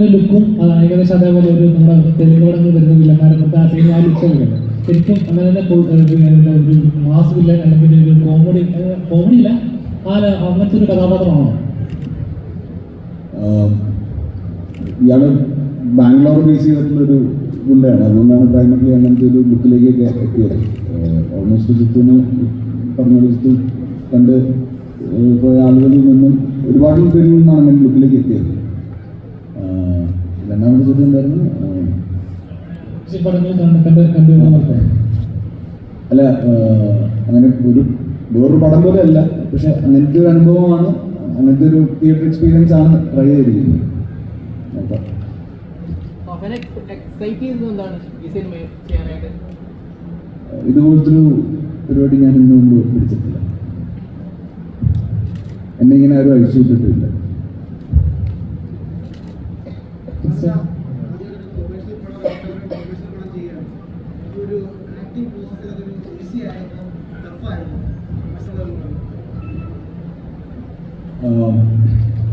അതിന്റെ ലുക്കും ഏകദേശം അതേപോലെ ഒരു നമ്മുടെ തെലുങ്ക് പടങ്ങൾ വരുന്ന വില്ലന്മാരെ മൊത്തം ആ സിനിമ ആ ലുക്കൊക്കെ ഉണ്ട്. ശരിക്കും അങ്ങനെ തന്നെ ഒരു മാസ് വില്ലൻ അല്ലെങ്കിൽ ഒരു കോമഡി കോമഡി ഇല്ല ആ അങ്ങനത്തെ ഒരു കഥാപാത്രമാണോ? ഇയാൾ ബാംഗ്ലൂർ ബേസ് ചെയ്തിട്ടുള്ളൊരു ഗുണ്ടയാണ്. അതുകൊണ്ടാണ് പ്രൈമറിലി അങ്ങനത്തെ ഒരു ലുക്കിലേക്കൊക്കെ എത്തിയത്. ഓൾമോസ്റ്റ് ജിത്തുവിന് പറഞ്ഞ ജിത്തു കണ്ട് പോയ ആളുകളിൽ നിന്നും ഒരുപാട് പേരിൽ നിന്നാണ് അങ്ങനെ ലുക്കിലേക്ക് എത്തിയത്. രണ്ടാമത്തെ ചോദ്യം എന്തായിരുന്നു? അല്ല അങ്ങനെ ഒരു വേറൊരു പടം പോലെ അല്ല. പക്ഷെ അങ്ങനത്തെ ഒരു അനുഭവമാണ് അങ്ങനത്തെ ഒരു തിയേറ്റർ എക്സ്പീരിയൻസ് ആണ് ട്രൈ ചെയ്തിരിക്കുന്നത്. ഇതുപോലത്തൊരു പരിപാടി ഞാൻ ഇന്ന് മുമ്പ് പിടിച്ചിട്ടില്ല. എന്നെ ഇങ്ങനെ ആരും അഴിച്ചു വിട്ടിട്ടില്ല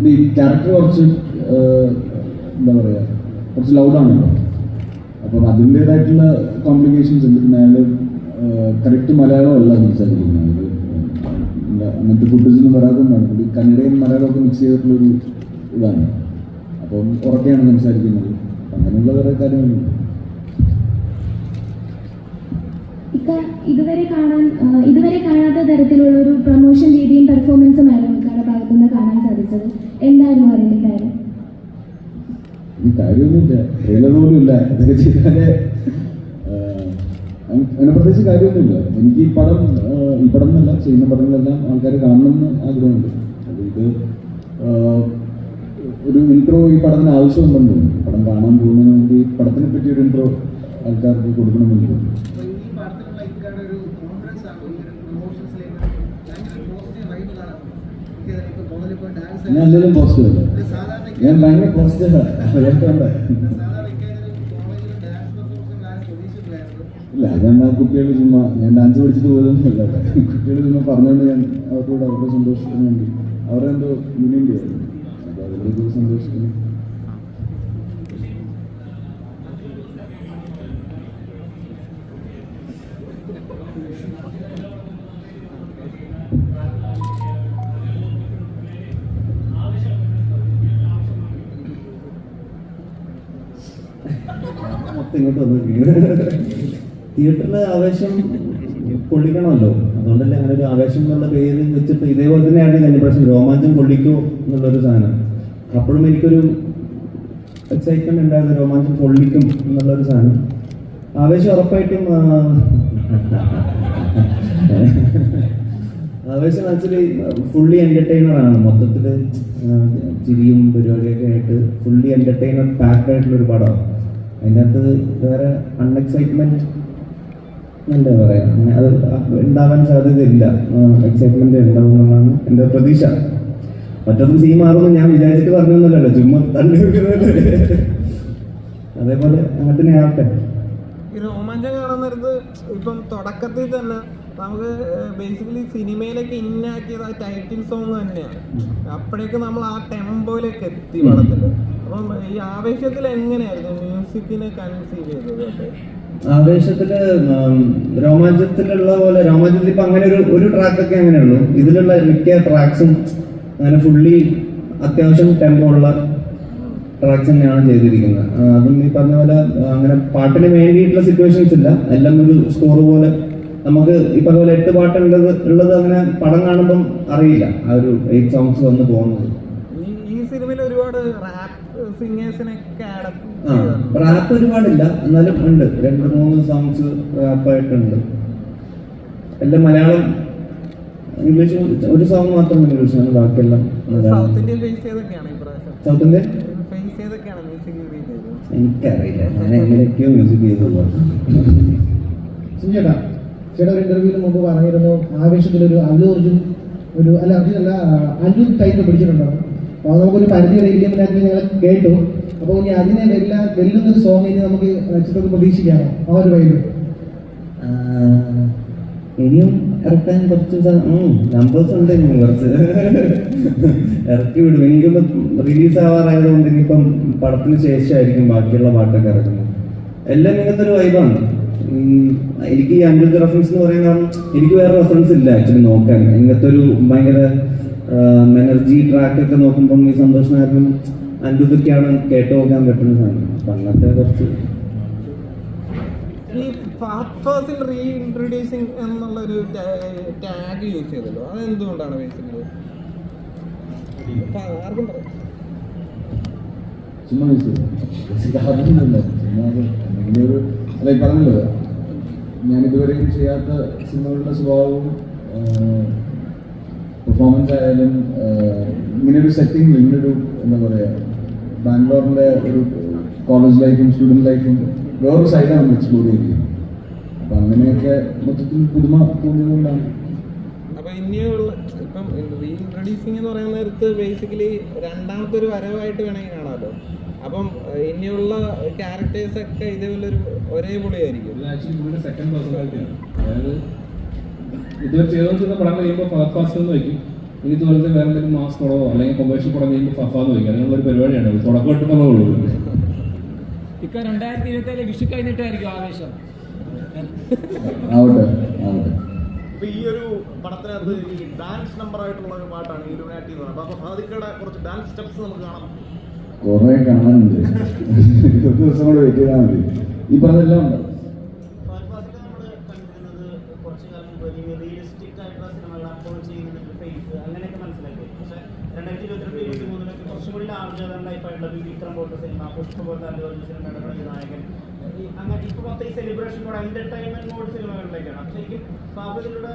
ഈ ക്യാരക്ടർ കുറച്ച് എന്താ പറയുക കുറച്ച് ലൗഡാണല്ലോ അപ്പം അതിന്റേതായിട്ടുള്ള കോംപ്ലിക്കേഷൻസ് ഉണ്ട്. പിന്നെ അയാൾ കറക്റ്റ് മലയാളം അല്ല സംസാരിക്കുന്നത്. അങ്ങനത്തെ ഫുട്ടേജൊന്നും വരാത്തതുകൊണ്ടാണ് പുള്ളി കന്നഡയും മലയാളമൊക്കെ മിക്സ് ചെയ്തിട്ടുള്ളൊരു ഇതാണ്. അപ്പം ഉറക്കെയാണ് സംസാരിക്കുന്നത്. അങ്ങനെയുള്ള കുറേ കാര്യങ്ങളുണ്ട് ഇതുവരെ കാണാൻ ഇതുവരെ കാണാത്ത തരത്തിലുള്ള ഒരു പ്രൊമോഷൻ രീതിയും പെർഫോമൻസും ആയിരുന്നു ഭാഗത്തുനിന്ന് കാണാൻ സാധിച്ചത്. എന്തായിരുന്നു അതിന്റെ കാര്യം? ഈ കാര്യമൊന്നുമില്ല. ട്രെയിലർ പോലും ഇല്ല. ചെയ്താലേ അങ്ങനെ പ്രത്യേകിച്ച് കാര്യമൊന്നുമില്ല. എനിക്ക് ഈ പടം ഈ പടം എന്നല്ല ചെയ്യുന്ന പടങ്ങളെല്ലാം ആൾക്കാർ കാണണമെന്ന് ആഗ്രഹമുണ്ട്. അത് ഇത് ഒരു ഇൻട്രോ ഈ പടത്തിന് ആവശ്യമുണ്ടെന്ന് തോന്നുന്നു. പടം കാണാൻ പോകുന്നതിന് മുമ്പ് ഈ പടത്തിനെ പറ്റി ഒരു ഇൻട്രോ ആൾക്കാർക്ക് കൊടുക്കണമെന്ന് തോന്നുന്നു ഞാൻ എന്തെങ്കിലും പോസിറ്റീവ് അല്ല. ഞാൻ ഭയങ്കര പോസിറ്റീവാണ് ഇല്ല അതെന്നാ കുട്ടികൾ ചുമ്മാ ഞാൻ ഡാൻസ് പഠിച്ചിട്ട് പോയതൊന്നുമല്ല കുട്ടികൾ ചുമ്മാ പറഞ്ഞുകൊണ്ട് ഞാൻ അവരോട് അവരുടെ സന്തോഷത്തിന് വേണ്ടി അവരെന്തോ മുന്നേണ്ടി ആയിരുന്നു ഒരു സന്തോഷത്തിന് മൊത്തം ഇങ്ങോട്ട് തിയേറ്ററിലെ ആവേശം കൊള്ളിക്കണമല്ലോ. അതുകൊണ്ടല്ലേ അങ്ങനെ ഒരു ആവേശം എന്നുള്ള പേര് വെച്ചിട്ട് ഇതേപോലെ തന്നെയാണ് കഴിഞ്ഞ പ്രാവശ്യം രോമാഞ്ചം കൊള്ളിക്കോ എന്നുള്ളൊരു സാധനം. അപ്പോഴും എനിക്കൊരു എക്സൈറ്റ്മെന്റ് ഉണ്ടായിരുന്നു രോമാഞ്ചം പൊള്ളിക്കും എന്നുള്ളൊരു സാധനം. ആവേശം ഉറപ്പായിട്ടും ആവേശം ആക്ച്വലി ഫുള്ളി എന്റർടൈനർ ആണ്. മൊത്തത്തിൽ ചിരിയും പരിപാടിയൊക്കെ ആയിട്ട് ഫുള്ളി എന്റർടൈനർ പാക്ഡ് ആയിട്ടുള്ള ഒരു പടമാണ് അതിന്റെ അകത്ത് വേറെ അൺഎക്സൈറ്റ്മെന്റ് എന്താ പറയാ അത് ഉണ്ടാവാൻ സാധ്യതയില്ല. എക്സൈറ്റ്മെന്റ് ഉണ്ടാവും എന്നുള്ളതാണ് എന്റെ പ്രതീക്ഷ. മറ്റൊന്നും സീ മാറുമെന്ന് ഞാൻ വിചാരിച്ചിട്ട് പറഞ്ഞൊന്നുമല്ലല്ലോ. ചുമ്മാ തള്ളി വെക്കുന്നത് അതേപോലെ അങ്ങനെ തന്നെ ആവട്ടെ. ഈ രോമാഞ്ചം കാണുന്നത് ഇപ്പം തുടക്കത്തിൽ തന്നെ നമുക്ക് ബേസിക്കലി സിനിമയിലേക്ക് ഇന്നാക്കിയത് ആ ടൈറ്റിൽ സോങ് തന്നെയാണ് അപ്പോഴേക്ക് നമ്മൾ ആ ടെമ്പോയിലേക്ക് എത്തി പടത്തിൽ. അപ്പം ഈ ആവേശത്തിൽ എങ്ങനെയായിരുന്നു മ്യൂസിക്കിനെ കൺസീവ് ചെയ്തത്? ആവേശത്തിൽ രോമാഞ്ചത്തിലുള്ള പോലെ രോമാഞ്ചത്തിൽ ഇപ്പൊ അങ്ങനെ ഒരു ഒരു ട്രാക്കൊക്കെ അങ്ങനെയുള്ളൂ. ഇതിലുള്ള മിക്ക ട്രാക്സും അങ്ങനെ ഫുള്ളി അത്യാവശ്യം ടെമ്പോ ഉള്ള ട്രാക്സ് തന്നെയാണ് ചെയ്തിരിക്കുന്നത്. അതും ഈ പറഞ്ഞ പോലെ അങ്ങനെ പാട്ടിന് വേണ്ടിയിട്ടുള്ള സിറ്റുവേഷൻസ് ഇല്ല. എല്ലാം ഒരു സ്കോർ പോലെ. നമുക്ക് ഈ പറഞ്ഞ പോലെ എട്ട് പാട്ടുള്ളത് ഉള്ളത് അങ്ങനെ പടം കാണുമ്പം അറിയില്ല. ആ ഒരു എയ്റ്റ് സോങ്സ് വന്ന് പോകുന്നത്. സിനിമയിൽ ഒരുപാട് റാപ്പ് സിംഗേഴ്സിനൊക്കെ റാപ്പ് ഒരുപാടില്ല. എന്നാലും ഉണ്ട്. രണ്ട് മൂന്ന് സോങ്സ് റാപ്പായിട്ടുണ്ട് എല്ലാം മലയാളം ഇംഗ്ലീഷ് ഒരു സോങ് മാത്രം ഇംഗ്ലീഷാണ് ബാക്കിയെല്ലാം സൗത്ത് ഫേസ് ചെയ്തൊക്കെയാണ് സൗത്ത് ഇന്ത്യൻ എനിക്കറിയില്ല. ഞാൻ എങ്ങനെയൊക്കെയോ മ്യൂസിക് ചെയ്തു സുഞ്ചേട്ടാ ചേട്ടാ ഒരു ഇന്റർവ്യൂവിന് മുമ്പ് പറഞ്ഞിരുന്നു ആവേശത്തിലൊരു അല്ലു അർജുൻ ഒരു അല്ല അർജുൻ അല്ല അല്ലു ടൈപ്പ് പിടിച്ചിട്ടുണ്ടാവും അപ്പോൾ നമുക്കൊരു പരിധി വരെ ഞങ്ങൾ കേട്ടു. അപ്പോൾ ഇനി അതിനെ വെല്ല വെല്ലുന്ന ഒരു സോങ് ഇനി നമുക്ക് ചിത്രത്തിൽ പ്രതീക്ഷിക്കാമോ? ആ ഒരു വൈകി ഇനിയും ഇറക്കാൻ കുറച്ച് നമ്പേഴ്സ് ഉണ്ട് ഇനി കുറച്ച്. ഇറക്കി വിടും. എനിക്കിപ്പം റിലീസ് ആവാറായതുകൊണ്ട് ഇനിയിപ്പം പടത്തിന് ശേഷമായിരിക്കും ബാക്കിയുള്ള പാട്ടൊക്കെ ഇറക്കുന്നത് എല്ലാം ഇങ്ങനത്തെ ഒരു വൈബാണ് എനിക്ക് ഈ അനിരുദ്ധ റെഫറൻസ് എന്ന് പറയാൻ കാരണം എനിക്ക് വേറെ റെഫറൻസ് ഇല്ല ആക്ച്വലി നോക്കാൻ. ഇങ്ങനത്തെ ഒരു ഭയങ്കര എനർജി ട്രാക്ക് ഒക്കെ നോക്കുമ്പം ഈ സന്തോഷ് നായരും അനിരുദ്ധൊക്കെയാണ് കേട്ട് നോക്കാൻ പറ്റുന്ന സാധനം അപ്പം അങ്ങനത്തെ കുറച്ച് ഈ ഫാസ്റ്റ് റീ ഇൻട്രൊഡ്യൂസിങ് എന്നുള്ള ഒരു ടാഗ് യൂസ് ചെയ്തല്ലോ. അത് എന്തുകൊണ്ടാണ് ബേസിക്കലി ആർക്കും പറയാം ചുമ്മാ ഇതുവരെയും ചെയ്യാത്ത സിനിമകളുടെ സ്വഭാവവും പെർഫോമൻസ് ആയാലും ഇങ്ങനെയൊരു സെറ്റിംഗ് ഇങ്ങനൊരു എന്താ പറയുക ബാംഗ്ലൂരിന്റെ ഒരു കോളേജ് ലൈഫും സ്റ്റുഡന്റ് ലൈഫും വേറൊരു സൈഡാണ് നമ്മൾ എക്സ്പ്ലോർ അപ്പൊ അങ്ങനെയൊക്കെ മൊത്തത്തിൽ പുതുമ തോന്നിയതുകൊണ്ടാണ് അപ്പൊ ഇനിയുള്ള ഇപ്പം എന്ന് പറയുന്ന നേരത്ത് ബേസിക്കലി രണ്ടാമത്തെ ഒരു വരവായിട്ട് വേണമെങ്കിൽ കാണാമല്ലോ. അപ്പം ഇനിയുള്ള ക്യാരക്ടേഴ്സ് ഒക്കെ ഇതേപോലെ ഒരു ഒരേ പൊളിയായിരിക്കും. ഇത് സെക്കൻഡ് പേഴ്സണാലിറ്റിയാണ് അതായത് ഇതുവരെ ചെയ്തുകൊണ്ടിരുന്ന പടം കഴിയുമ്പോൾ ഫഹദ് ഫാസ്റ്റ് എന്ന് വയ്ക്കും. ഇനി ഇതുപോലത്തെ വേറെ എന്തെങ്കിലും മാസ് പടമോ അല്ലെങ്കിൽ കൊമേഴ്ഷ്യൽ പടം കഴിയുമ്പോൾ ഫഫാന്ന് വയ്ക്കും. അങ്ങനെയുള്ള ഒരു പരിപാടിയാണ്. തുടക്കമായിട്ട് ഇക്ക രണ്ടായിരത്തി ഇരുപത്തി ഏഴ് വിഷു കഴിഞ്ഞിട്ടായിരിക്കും ആവേശം. ആവട്ടെ ആവട്ടെ. ഇപ്പൊ ഈ ഒരു പടത്തിനകത്ത് ഈ ഡാൻസ് നമ്പർ ആയിട്ടുള്ള ഒരു പാട്ടാണ് എന്ന് പറയുന്നത്. അപ്പൊ ഹാദിക്കയുടെ കുറച്ച് ഡാൻസ് സ്റ്റെപ്സ് നമുക്ക് കാണാം. കുറെ കാണാനുണ്ട്. ദിവസം കൂടെ മതി. ഈ പറഞ്ഞെല്ലാം ഉണ്ട് ഫാസിലൊക്കെ നമ്മൾ കണ്ടിരുന്നത് കുറച്ച് കാലം മുമ്പ് റിയലിസ്റ്റിക് ആയിട്ടുള്ള സിനിമകൾ അപ്പോൾ ചെയ്യുന്ന ഫേസ് അങ്ങനെയൊക്കെ മനസ്സിലാക്കി പക്ഷേ രണ്ടായിരത്തി ഇരുപത്തിരണ്ട് ഇരുപത്തി മൂന്നിലൊക്കെ കുറച്ചും കൂടി ലൈഫായിട്ടുള്ള വിക്രം പോലത്തെ സിനിമ പുഷ്പ പോലത്തെ അനുഭവം സിനിമ നായകൻ. അങ്ങനെ ഇപ്പോൾ മൊത്തം ഈ സെലിബ്രേഷൻ കൂടെ എന്റർടൈൻമെന്റ് മോഡ് സിനിമകളിലേക്കാണ് അപ്പോൾ ശരിക്കും ഫാസിലൂടെ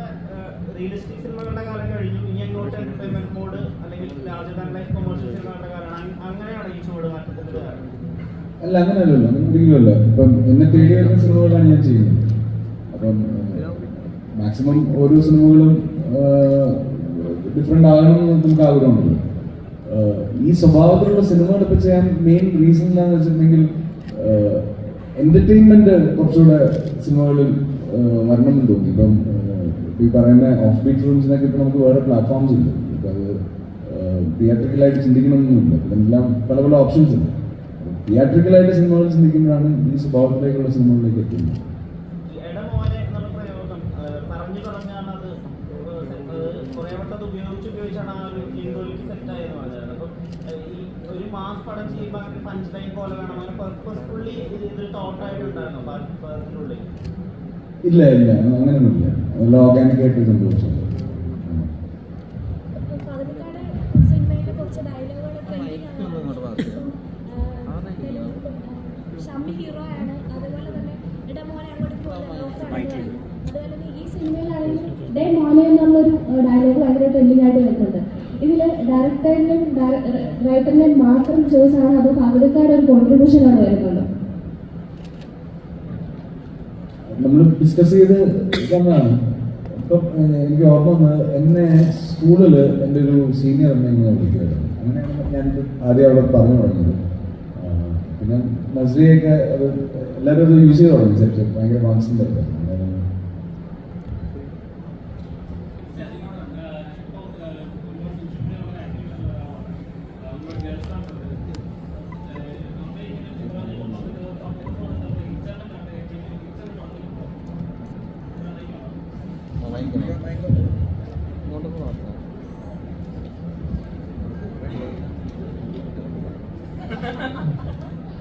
റിയലിസ്റ്റിക് സിനിമകളുടെ കാലം കഴിഞ്ഞു. ഇനി അങ്ങോട്ട് എന്റർടൈൻമെന്റ് മോഡ് അല്ലെങ്കിൽ ലാർജ് ലൈഫ് കൊമേഴ്ഷ്യൽ സിനിമകളുടെ കാലമാണ്. അങ്- അങ്ങനെയാണ് ഈ ചുവട് മാറ്റത്തിന്റെ കാരണം. അല്ല അങ്ങനെയല്ലല്ലോ. ഒരിക്കലുമല്ല ഇപ്പം എന്നെ തേടി വരുന്ന സിനിമകളാണ് ഞാൻ ചെയ്യുന്നത്. അപ്പം മാക്സിമം ഓരോ സിനിമകളും ഡിഫറെന്റ് എന്ന് നമുക്ക് ആഗ്രഹമുണ്ട് ഈ സ്വഭാവത്തിലുള്ള സിനിമ എടുപ്പ് ചെയ്യാൻ മെയിൻ റീസൺ എന്താണെന്ന് വെച്ചിട്ടുണ്ടെങ്കിൽ എന്റർടൈൻമെന്റ് കുറച്ചുകൂടെ സിനിമകളിൽ വരണമെന്ന് തോന്നി. ഇപ്പം ഈ പറയുന്ന ഓഫ് ബീറ്റ് ഫിലിംസിനൊക്കെ ഇപ്പം നമുക്ക് വേറെ പ്ലാറ്റ്ഫോംസ് ഉണ്ട്. ഇപ്പം അത് തിയേറ്ററിക്കലായിട്ട് ചിന്തിക്കണമെന്നൊന്നുമില്ല. ഇതെല്ലാം പല പല ഓപ്ഷൻസ് ഉണ്ട്. തിയേറ്ററിക്കലായിട്ട് സിനിമകൾ ചിന്തിക്കുമ്പോഴാണ് ഈ സ്വഭാവത്തിലേക്കുള്ള സിനിമകളിലേക്ക് എത്തുന്നത് ഈ എടമോനെ എന്നുള്ള പ്രയോഗം ആ, പറഞ്ഞു പറഞ്ഞാണ് അത് കുറെ വട്ടം ഉപയോഗിച്ച് ഉപയോഗിച്ചാണ് ആ ഒരു സെറ്റ് ആയെന്ന് പറഞ്ഞത്. ഈ ഒരു മാസ് പടം ചെയ്യുമ്പോൾ പഞ്ച് ലൈൻ പോലെ വേണം. അങ്ങനെ പർപ്പസ്ഫുള്ളി ഇത് ഇത് തോട്ടായിട്ടുണ്ടായിരുന്നു അതിനുള്ളിൽ ഇല്ല ഇല്ല. അങ്ങനെയൊന്നുമില്ല നല്ല ഓർഗാനിക്കായിട്ട് സംഭവിച്ചത് പാലക്കാട് ഡേ മോനെ എന്നുള്ളൊരു ഡയലോഗ് ഭയങ്കര ട്രെൻഡിങ് ആയിട്ട് വരുന്നുണ്ട് ഇതിൽ ഡയറക്ടറിനും റൈറ്ററിനും മാത്രം ചോയ്സ് ആണ് അതോ പകുതിക്കാരുടെ ഒരു കോൺട്രിബ്യൂഷൻ ആണ് വരുന്നത്? നമ്മൾ ഡിസ്കസ് ചെയ്ത് തന്നതാണ് ഇപ്പം എനിക്ക് ഓർമ്മ വന്നത് എന്നെ സ്കൂളിൽ എന്റെ ഒരു സീനിയർ എന്നെ ഇങ്ങനെ വിളിക്കുമായിരുന്നു അങ്ങനെയാണ് ഞാൻ ആദ്യം അവിടെ പറഞ്ഞു തുടങ്ങിയത്. പിന്നെ നസ്രിയൊക്കെ അത് എല്ലാവരും അത് യൂസ് ചെയ്ത് തുടങ്ങി. സെറ്റ് ഭയങ്കര കോൺസെന്റ് ആയിട്ട് അന്നേരം ഇങ്ങോട്ടൊന്ന് മാറ്റാം.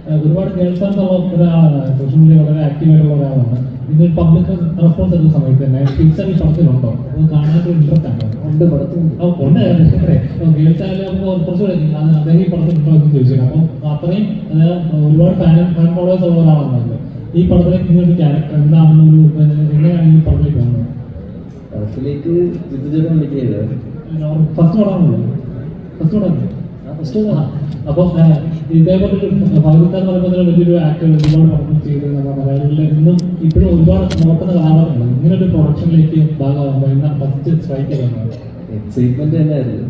ഏഹ് ഒരുപാട് ഗേൾസ് ഫാൻസ് ഉള്ള ഒരാളാണ് സോഷ്യൽ മീഡിയ വളരെ ആക്റ്റീവായിട്ടുള്ള ഒരാളാണ്. ഇത് പബ്ലിക് റെസ്പോൺസ് എടുക്കുന്ന സമയത്ത് തന്നെ പിക്ചർ ഈ പടത്തിലുണ്ടോ? അപ്പോൾ കാണാനൊരു ഇൻട്രസ്റ്റ് ആണ്. ഉണ്ട് പടത്തിലുണ്ട്. അപ്പോൾ ഉണ്ട്. ഗേൾസ് ആയാലും അപ്പോൾ കുറച്ചുകൂടെ അത് അദ്ദേഹം ഈ പടത്തിലുണ്ടോ എന്ന് ചോദിച്ചത് അപ്പോൾ അത്രയും ഒരുപാട് ഫാൻ ഫാൻ ഫോളോവേഴ്സ് ഉള്ള ഒരാളാണ് ഈ പടത്തിലേക്ക് ഇങ്ങനൊരു ക്യാരക്ടർ എന്താണെന്ന് ഒരു എങ്ങനെയാണ് ഈ പടത്തിലേക്ക് കാണുന്നത് പടത്തിലേക്ക് ഫസ്റ്റ് പടമാണല്ലോ. ഫസ്റ്റ് പടം ഫസ്റ്റ് അപ്പോൾ ഇതേപോലെ എന്ന് പറയുമ്പോൾ വലിയൊരു ആക്ടർ ഒരുപാട് പഠനം ചെയ്ത് നമ്മുടെ ഇന്നും ഇപ്പോഴും ഒരുപാട് നോക്കുന്ന കലാകാരുണ്ട് ഇങ്ങനെ ഒരു പ്രൊഡക്ഷനിലേക്ക് ഭാഗമാകുമ്പോൾ എന്നാ ഫസ്റ്റ് സ്ട്രൈക്ക് എക്സൈറ്റ്മെന്റ് തന്നെയായിരുന്നു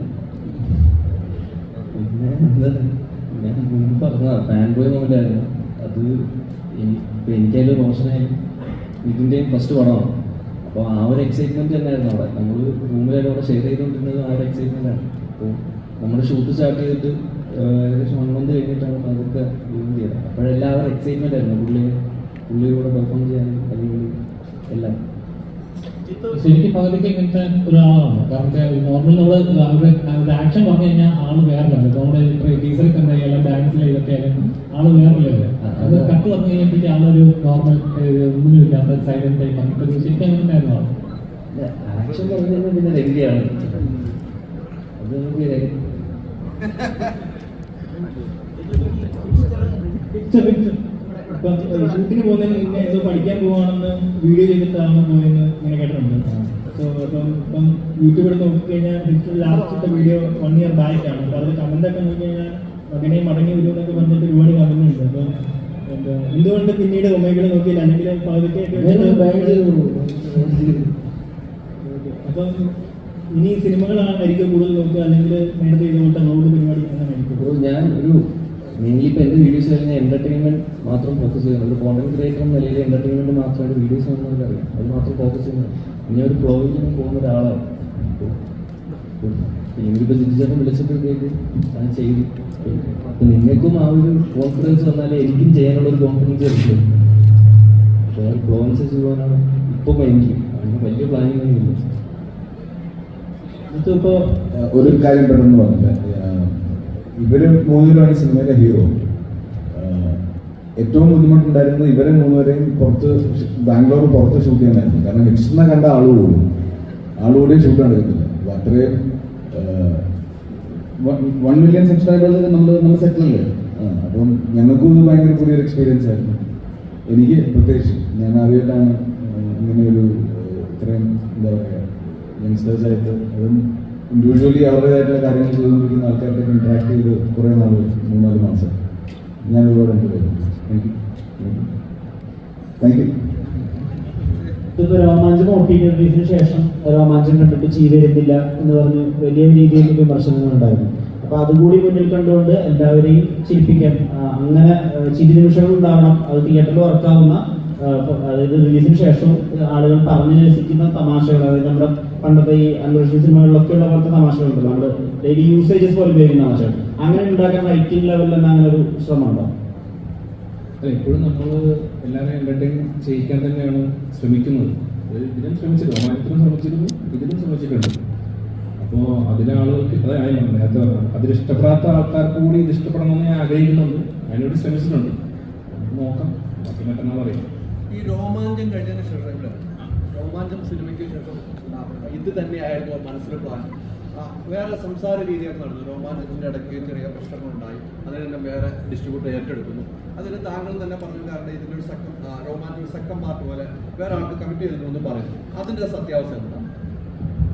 പറഞ്ഞതാ ഫാൻ ബോയ് മൊമെന്റ് ആയിരുന്നു. അത് എനി- മോശമായി എനിക്കതിൽ റോഷനായി ഇതിന്റെയും ഫസ്റ്റ് പടമാണ് അപ്പോൾ ആ ഒരു എക്സൈറ്റ്മെന്റ് തന്നെയായിരുന്നു അവിടെ. നമ്മൾ റൂമിലായിട്ട് അവിടെ ഷെയർ ചെയ്തുകൊണ്ടിരുന്നത് ആ ഒരു എക്സൈറ്റ്മെന്റ് ആണ്. അപ്പോൾ നമ്മുടെ ഷൂട്ട് സ്റ്റാർട്ട് ചെയ്തിട്ട് ഏകദേശം വൺ മന്ത് കഴിഞ്ഞിട്ടാണ് അതൊക്കെ റിലീവ് ചെയ്തത്. അപ്പോഴെല്ലാവരും എക്സൈറ്റ്മെന്റ് ആയിരുന്നു. പുള്ളി പുള്ളിയുടെ പെർഫോം ചെയ്യാനും അടിപൊളി എല്ലാം. ശരിക്കും പകുതിക്ക് ഇങ്ങനത്തെ ഒരാളാണ്. കാരണം നോർമൽ നമ്മൾ അവരുടെ ആക്ഷൻ പറഞ്ഞു കഴിഞ്ഞാൽ ആൾ വേറെ നമ്മുടെ ടീച്ചറിൽ തന്നെ ആയാലും ഡാൻസിൽ ഇതൊക്കെ ആയാലും ആൾ വേറെ അത് കട്ട് പറഞ്ഞു കഴിഞ്ഞപ്പോഴേക്കും ആളൊരു നോർമൽ ഒന്നുമില്ലാത്ത സൈലന്റ് ആയി. അങ്ങനത്തെ ശരിക്കും അങ്ങനെ ആയിരുന്നു ആക്ഷൻ പറഞ്ഞു കഴിഞ്ഞാൽ പിന്നെ രംഗയാണ്. അത് നമുക്ക് ഷൂട്ടിന് പോകുന്നതിന് മുന്നേ എന്തോ പഠിക്കാൻ പോവാണെന്ന് വീഡിയോ ചെയ്തിട്ടാണ് പോയെന്ന് ഇങ്ങനെ കേട്ടിട്ടുണ്ട്. സോ അപ്പം ഇപ്പം യൂട്യൂബിൽ നോക്കിക്കഴിഞ്ഞാൽ ലാസ്റ്റത്തെ വീഡിയോ വൺ ഇയർ ബാക്ക് ആണ്. അപ്പോൾ അതിൽ കമന്റ് ഒക്കെ നോക്കി കഴിഞ്ഞാൽ മകനെ മടങ്ങി വരും എന്നൊക്കെ പറഞ്ഞിട്ട് ഒരുപാട് കമന്റ് ഉണ്ട്. അപ്പം എന്താ എന്തുകൊണ്ട് പിന്നീട് ഒമേഗിൾ നോക്കിയില്ല? അല്ലെങ്കിൽ പകുതിയൊക്കെ അപ്പം ഇനി സിനിമകളായിരിക്കും കൂടുതൽ നോക്കുക അല്ലെങ്കിൽ നേരത്തെ ഇതുപോലത്തെ റോഡ് പരിപാടി അങ്ങനെ ഞാൻ ഒരു മെയിൻലി ഇപ്പോൾ എന്റെ വീഡിയോസ് കഴിഞ്ഞാൽ എന്റർടൈൻമെന്റ് മാത്രം ഫോക്കസ് ചെയ്യുന്നത്. ഒരു കോണ്ടന്റ് ക്രിയേറ്റർ എന്ന നിലയിൽ എന്റർടൈൻമെന്റ് മാത്രമായിട്ട് വീഡിയോസ് ഒന്നും അറിയാം. അത് മാത്രം ഫോക്കസ് ചെയ്യുന്നത്. ഇനി ഒരു ഫ്ലോയിൽ നിന്ന് പോകുന്ന ഒരാളാണ്. എനിക്കിപ്പോൾ ജിജിച്ചേട്ടൻ വിളിച്ചപ്പോഴത്തേക്ക് ഞാൻ ചെയ്തു. അപ്പം നിങ്ങൾക്കും ആ ഒരു കോൺഫിഡൻസ് വന്നാലേ എനിക്കും ചെയ്യാനുള്ള ഒരു കോൺഫിഡൻസ് വരില്ല അപ്പോൾ ഫ്ലോ അനുസരിച്ച് പോകാനാണ് ഇപ്പോൾ എനിക്ക്. അങ്ങനെ വലിയ പ്ലാനിങ് ഒരു കാര്യം പെട്ടെന്ന് പറഞ്ഞില്ല ഇവർ മൂന്നുപേരാണ് സിനിമയിലെ ഹീറോ. ഏറ്റവും ബുദ്ധിമുട്ടുണ്ടായിരുന്നത് ഇവരെ മൂന്നുപേരെയും പുറത്ത് ബാംഗ്ലൂർ പുറത്ത് ഷൂട്ട് ചെയ്യാനായിരുന്നു കാരണം ഹിറ്റ്സിനെ കണ്ട ആളുകൂടും കൂടും. ആൾ കൂടി ഷൂട്ട് നടക്കത്തില്ല അപ്പൊ അത്രയും വൺ മില്യൺ സബ്സ്ക്രൈബേഴ്സ് നമ്മൾ നമ്മൾ സെറ്റിലല്ലേ അപ്പം ഞങ്ങൾക്കും ഭയങ്കര പുതിയൊരു എക്സ്പീരിയൻസ് ആയിരുന്നു. എനിക്ക് പ്രത്യേകിച്ച് ഞാൻ ആദ്യമായിട്ടാണ് ഇങ്ങനെ ഒരു ഏഹ് ഇത്രയും എന്താ പറയുക യങ്സ്റ്റേഴ്സ് ആയിട്ട് അതും ഇൻഡിവിജ്വലി അവരുടേതായിട്ടുള്ള കാര്യങ്ങൾ ചെയ്തുകൊണ്ടിരിക്കുന്ന ആൾക്കാരുടെ ഇൻട്രാക്ട് ചെയ്ത് കുറേ നാൾ മൂന്നാൽ മാസം. ഞാൻ ഒരുപാട് ചെയ്തു താങ്ക് യു താങ്ക് യു ടി ശേഷം രോമാഞ്ചം കണ്ടിട്ട് ചീ വരുന്നില്ല എന്ന് പറഞ്ഞ് വലിയ രീതിയിൽ വിമർശനങ്ങൾ ഉണ്ടായിരുന്നു. അപ്പൊ അതുകൂടി മുന്നിൽ കണ്ടുകൊണ്ട് എല്ലാവരെയും ചിരിപ്പിക്കാൻ അങ്ങനെ ചിരി നിമിഷങ്ങൾ ഉണ്ടാവണം. അത് തിയേറ്ററിൽ വർക്കാവുന്ന അതായത് റിലീസിന് ശേഷം ആളുകൾ പറഞ്ഞു രസിക്കുന്ന തമാശകൾ അതായത് നമ്മുടെ പണ്ടത്തെ ഈ അന്വേഷണ സിനിമകളിലൊക്കെ ഉള്ള പോലത്തെ തമാശകളുണ്ടല്ലോ. നമ്മുടെ ഡെയിലി യൂസേജസ് പോലെ ഉപയോഗിക്കുന്ന തമാശകൾ. അങ്ങനെ ഉണ്ടാക്കാൻ റൈറ്റിംഗ് ലെവലിൽ തന്നെ അങ്ങനെ ഒരു ശ്രമം ഉണ്ടോ അല്ല ഇപ്പോഴും നമ്മൾ എല്ലാവരെയും എന്റർടൈൻ ചെയ്യിക്കാൻ തന്നെയാണ് ശ്രമിക്കുന്നത്. ഇതിനും ശ്രമിച്ചിട്ടുണ്ട്. റൊമാന്റിനും ശ്രമിച്ചിരുന്നു ഇതിനും ശ്രമിച്ചിട്ടുണ്ട്. അപ്പോൾ അതിലെ അതായത് നേരത്തെ അതിലിഷ്ടപ്പെടാത്ത ആൾക്കാർക്ക് കൂടി ഇത് ഇഷ്ടപ്പെടണമെന്ന് ഞാൻ ആഗ്രഹിക്കുന്നുണ്ട്. അതിനോട് ശ്രമിച്ചിട്ടുണ്ട്. നോക്കാം. മറ്റന്നാൾ പറയാം ഈ രോമാഞ്ചം കഴിഞ്ഞതിന് ശേഷം രോമാഞ്ചം സിനിമയ്ക്ക് ശേഷം. ഇത് തന്നെയായിരുന്നു മനസ്സിൽ പ്ലാൻ വേറെ സംസാര രീതിയൊക്കെ നടന്നു. രോമാഞ്ചത്തിന്റെ ഇടയ്ക്ക് ചെറിയ പ്രശ്നങ്ങളുണ്ടായി. അതിന് തന്നെ വേറെ ഡിസ്ട്രിബ്യൂട്ടർ ഏറ്റെടുക്കുന്നു. അതിന് താങ്കൾ തന്നെ പറഞ്ഞു കാരണം ഇതിന്റെ ഒരു സെക്കൻഡ് രോമാഞ്ചം സെക്കൻഡ് പാർട്ട് പോലെ വേറെ ആൾക്ക് കമ്മിറ്റ് ചെയ്തിരുന്നു എന്ന് പറയുന്നു. അതിന്റെ സത്യാവസ്ഥ എന്താണ്?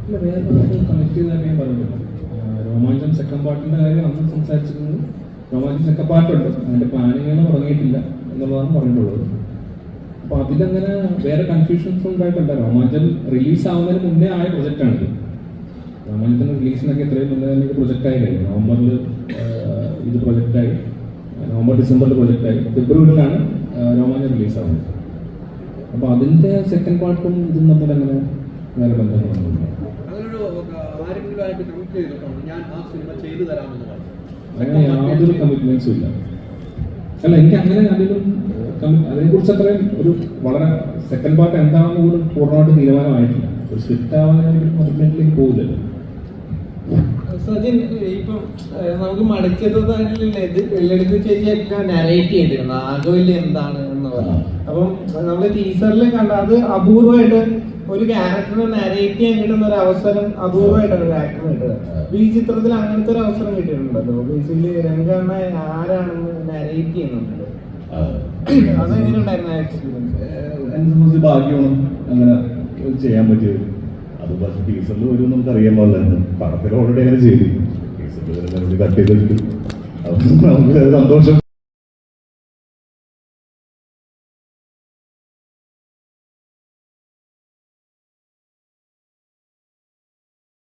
ഇല്ല വേറെ കമ്മിറ്റ് ചെയ്ത ഞാൻ പറഞ്ഞില്ല രോമാഞ്ചം സെക്കൻഡ് പാർട്ടിന്റെ കാര്യം അന്ന് സംസാരിച്ചിരുന്നത് രോമാഞ്ചം സെക്കൻഡ് പാർട്ടുണ്ട് അതിന്റെ പ്ലാനിങ്ങാണ് തുടങ്ങിയിട്ടില്ല എന്നുള്ളതാണ് പറഞ്ഞിട്ടുള്ളത്. അപ്പൊ അതിലങ്ങനെ വേറെ കൺഫ്യൂഷൻസ് ഉണ്ടായിട്ടില്ല രോമാഞ്ചം റിലീസ് ആവുന്നതിന് മുന്നേ ആയ പ്രൊജക്റ്റാണിത് രോമാഞ്ചത്തിന്റെ റിലീസിനൊക്കെ എത്രയും മുന്നേ തന്നെ ഇത് പ്രൊജക്റ്റായി കഴിഞ്ഞു. നവംബറിൽ ഇത് ആയി. നവംബർ ഡിസംബറിൽ പ്രൊജക്റ്റായി ഫെബ്രുവരിയിലാണ് ആ, രോമാഞ്ചം റിലീസ് ആവുന്നത്. അപ്പൊ അതിന്റെ സെക്കൻഡ് പാർട്ടും ഇതും തമ്മിൽ അങ്ങനെ വേറെ ബന്ധങ്ങളൊന്നുമില്ല. പറഞ്ഞു. അങ്ങനെ യാതൊരു കമ്മിറ്റ്മെന്റ്സും ഇല്ല. അല്ല എനിക്ക് അങ്ങനെ അതിലും അതിനെ കുറിച്ച് അത്രയും ഒരു വളരെ സെക്കൻഡ് പാർട്ട് എന്താണെന്ന് പോലും പൂർണമായിട്ട് തീരുമാനമായിട്ടില്ല. ഒരു സ്ക്രിപ്റ്റ് ആവാനായിട്ട് പോകില്ല കമ്മിറ്റ്മെന്റിലേക്ക് പോകില്ലല്ലോ സജിൻ ഇപ്പം നമുക്ക് മടക്കത്തതായിട്ടില്ല ഇത് വെള്ളെടുത്ത് ചേച്ചിയൊക്കെ നരേറ്റ് ചെയ്തിരുന്നു ആകവില്ല എന്താണ് എന്ന് പറഞ്ഞു. അപ്പം നമ്മൾ ടീച്ചറിൽ കണ്ട അത് അപൂർവമായിട്ട് ഒരു ക്യാരക്ടറിനെ നാരേറ്റ് ചെയ്യാൻ കിട്ടുന്ന ഒരു അവസരം അപൂർവമായിട്ടാണ് ഒരു ആക്ടറിന് കിട്ടുക. ഈ ചിത്രത്തിൽ അങ്ങനത്തെ ഒരു അവസരം കിട്ടിയിട്ടുണ്ടല്ലോ. ബേസിക്കലി രംഗണ്ണ ആരാണെന്ന് നാരേറ്റ് ചെയ്യുന്നുണ്ട്. അതെങ്ങനെ ഉണ്ടായിരുന്നു എക്സ്പീരിയൻസ് എന്നെ സംബന്ധിച്ച് ഭാഗ്യമാണ് അങ്ങനെ ചെയ്യാൻ പറ്റിയത്. അത് പക്ഷേ ടീച്ചറിൽ വരും നമുക്ക് അറിയാൻ പാടില്ലായിരുന്നു പടത്തിൽ ഓൾറെഡി അങ്ങനെ ചെയ്തു. ടീച്ചറിൽ കട്ട് ചെയ്തിട്ടുണ്ട് അപ്പം നമുക്ക് സന്തോഷം.